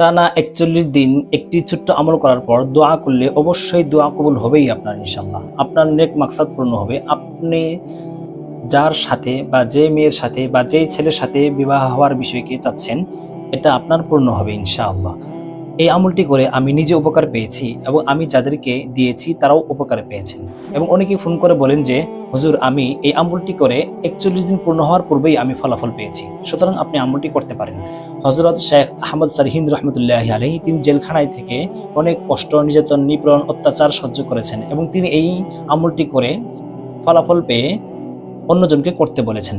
টানা একচল্লিশ দিন একটি ছোট্ট আমল করার পর দোয়া করলে অবশ্যই দোয়া কবুল হবেই আপনার ইনশাল্লাহ আপনার নেক মাকসাদ পূর্ণ হবে। আপনি যার সাথে বা যে মেয়ের সাথে বা যেই ছেলের সাথে বিবাহ হওয়ার বিষয়কে চাচ্ছেন, এটা আপনার পূর্ণ হবে, ইনশাআল্লাহ। এই আমলটি করে আমি নিজে উপকার পেয়েছি এবং আমি যাদেরকে দিয়েছি তারাও উপকার পেয়েছেন। এবং অনেকে ফোন করে বলেন যে, হুজুর, আমি এই আমলটি করে একচল্লিশ দিন পূর্ণ হওয়ার পূর্বেই আমি ফলাফল পেয়েছি। সুতরাং আপনি আমলটি করতে পারেন। হজরত শেখ আহমদ সার সারহিন্দ রহমতুল্লাহ আলহী তিনি জেলখানায় থেকে অনেক কষ্ট, নির্যাতন, নিপীড়ন, অত্যাচার সহ্য করেছেন এবং তিনি এই আমলটি করে ফলাফল পেয়ে অন্যজনকে করতে বলেছেন।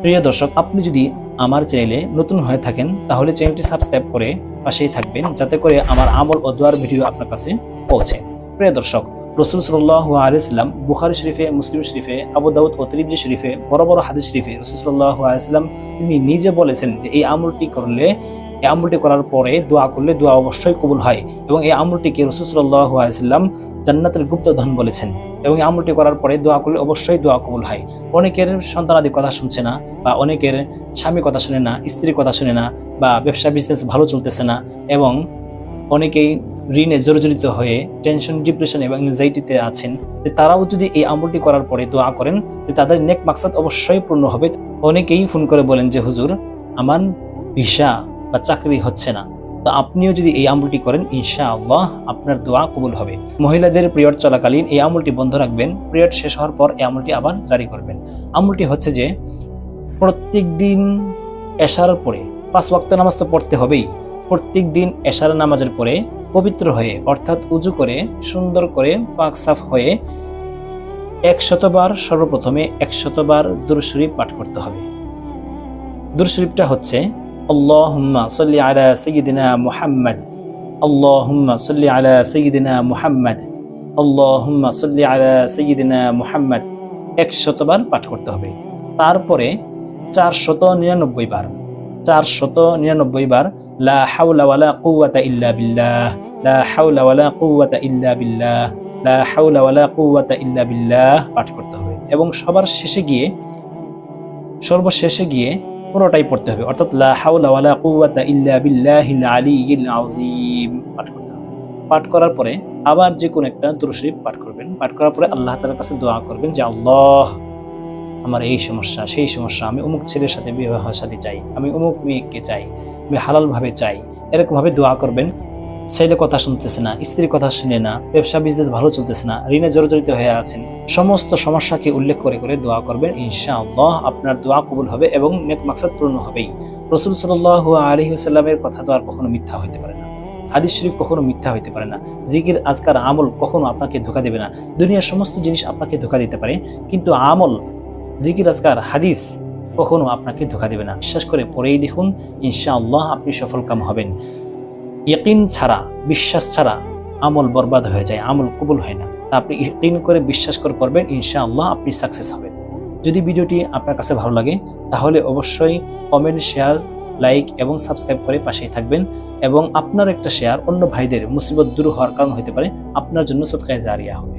প্রিয় দর্শক, আপনি যদি আমার চ্যানেলে নতুন হয়ে থাকেন, তাহলে চ্যানেলটি সাবস্ক্রাইব করে পাশেই থাকবেন যাতে করে আমার আমল ও দোয়ার ভিডিও আপনার কাছে পৌঁছে। প্রিয় দর্শক, রসুল সাল্লাহ আলিয়াল্লাম বুখারি শরীফে, মুসলিম শরীফে, আবু দাউদ ও তিরিবজি শরীফে, বড় বড় হাদিস শরীফে রসুল সাল্লাহ আলিয়াল্লাম তিনি নিজে বলেছেন যে, এই আমলটি করলে এই আমলটি করার পরে দোয়া করলে দোয়া অবশ্যই কবুল হয় এবং এই আমলটিকে রসুল সাল্লাহ আলিয়াল্লাম জান্নাতের গুপ্তধন বলেছেন এবং এই আমলটি করার পরে দোয়া করলে অবশ্যই দোয়া কবুল হয়। অনেকের সন্তানাদি কথা শুনছে না বা অনেকের স্বামী কথা শুনে না, স্ত্রীর কথা শুনে না বা ব্যবসা বিজনেস ভালো চলতেছে না এবং অনেকেই ঋণে জর্জরিত হয়ে টেনশন ডিপ্রেশন এবং এনজাইটিতে আছেন যে তারাও যদি এই আমলটি করার পরে দোয়া করেন যে তাদের নেক মাকসাদ অবশ্যই পূর্ণ হবে। অনেকেই ফোন করে বলেন যে, হুজুর, আমার ভিসা বা চাকরি হচ্ছে না। তো আপনিও যদি এই আমলটি করেন ইনশা আল্লাহ আপনার দোয়া কবুল হবে। মহিলাদের পিরিয়ড চলাকালীন এই আমলটি বন্ধ রাখবেন। পিরিয়ড শেষ হওয়ার পর এই আমলটি আবার জারি করবেন। আমলটি হচ্ছে যে প্রত্যেক দিন এশার পরে পাঁচ ওয়াক্ত নামাজ তো পড়তে হবেই। প্রত্যেক দিন এশার নামাজের পরে পবিত্র হয়ে, অর্থাৎ উজু করে, সুন্দর করে পাক সাফ হয়ে একশতবার সর্বপ্রথমে একশতবার দুরশরীফ পাঠ করতে হবে। দুরশরীফটা হচ্ছে আল্লাহুম্মা সাল্লি আলা সাইয়্যিদিনা মুহাম্মদ আল্লাহুম্মা সাল্লি আলা সাইয়্যিদিনা মুহাম্মদ আল্লাহুম্মা সাল্লি আলা সাইয়্যিদিনা মুহাম্মদ একশতবার পাঠ করতে হবে। তারপরে চারশত নিরানব্বই বার। চারশত নিরানব্বই বার, লা হাওলা ওয়ালা কুওয়াতা ইল্লা বিল্লাহ। লা হাওলা ওয়ালা ইল্লা বিল্লাহ। লা হাওলা ওয়ালা কুওয়াতা ইল্লা বিল্লাহ পাঠ করতে হবে। এবং সবার শেষে গিয়ে, সর্বশেষে গিয়ে পুরোটাই পড়তে হবে। অর্থাৎ ইল্লা পাঠ পাঠ করার পরে আবার যে কোনো একটা দুরূদ শরীফ পাঠ করবেন। পাঠ করার পরে আল্লাহ তাআলার কাছে দোয়া করবেন যে, আল্লাহ, আমার এই সমস্যা, সেই সমস্যা, আমি অমুক ছেলের সাথে বিবাহ সাথে চাই, আমি অমুক মেয়েকে চাই, আমি হালালভাবে চাই। এরকমভাবে দোয়া করবেন। ছেলে কথা শুনতেছে না, স্ত্রীর কথা শুনে না ব্যবসা বিজনেস ভালো চলতেছে না, ঋণে জর্জরিত হয়ে আছেন। সমস্ত সমস্যাকে উল্লেখ করে করে দোয়া করবেন, ইনশাআল্লাহ আপনার দোয়া কবুল হবে এবং নেক মাকসাদ পূর্ণ হবেই। রসুল সাল্লাহ আলহিউসাল্লামের কথা তো আর কখনো মিথ্যা হইতে পারে না। হাদিস শরীফ কখনো মিথ্যা হইতে পারে না। জিকির, আজকার, আমল কখনো আপনাকে ধোকা দেবে না। দুনিয়ার সমস্ত জিনিস আপনাকে ধোকা দিতে পারে, কিন্তু আমল, জিকির, আজকার, হাদিস কখনো আপনাকে ধোকা দেবে না। বিশ্বাস করে পরেই দেখুন, ইনশাআল্লাহ আপনি সফল কাম হবেন। ইকিন ছাড়া, বিশ্বাস ছাড়া আমল বরবাদ হয়ে যায়, আমল কবুল হয় না। তা আপনি ইকিন করে বিশ্বাস করে পড়বেন, ইনশাআল্লাহ আপনি সাকসেস হবেন। যদি ভিডিওটি আপনার কাছে ভালো লাগে, তাহলে অবশ্যই কমেন্ট শেয়ার লাইক এবং সাবস্ক্রাইব করে পাশেই থাকবেন এবং আপনার একটা শেয়ার অন্য ভাইদের মুসিবত দূর হওয়ার কারণ হতে পারে, আপনার জন্য সৎকায় জারিয়া হবে।